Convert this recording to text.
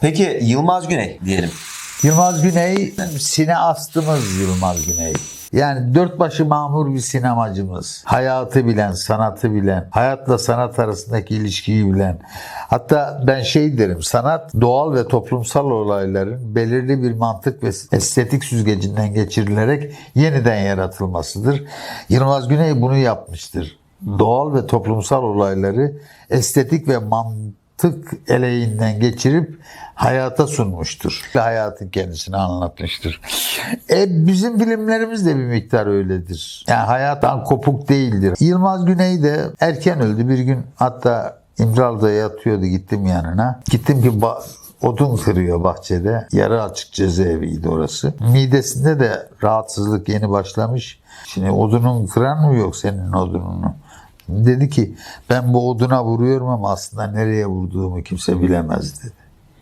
Peki Yılmaz Güney diyelim. Yılmaz Güney sineastımız Yılmaz Güney. Yani dört başı mamur bir sinemacımız. Hayatı bilen, sanatı bilen, hayatla sanat arasındaki ilişkiyi bilen. Hatta ben şey derim, sanat doğal ve toplumsal olayların belirli bir mantık ve estetik süzgecinden geçirilerek yeniden yaratılmasıdır. Yılmaz Güney bunu yapmıştır. Doğal ve toplumsal olayları estetik ve mantık eleğinden geçirip hayata sunmuştur. Ve hayatın kendisini anlatmıştır. E, bizim filmlerimiz de bir miktar öyledir. Yani hayattan kopuk değildir. Yılmaz Güney de erken öldü. Bir gün hatta İmralı'da yatıyordu gittim yanına. Gittim ki odun kırıyor bahçede. Yarı açık cezaeviydi orası. Midesinde de rahatsızlık yeni başlamış. Şimdi odunun kıran mı yok senin odununu? Dedi ki ben bu oduna vuruyorum ama aslında nereye vurduğumu kimse bilemez dedi.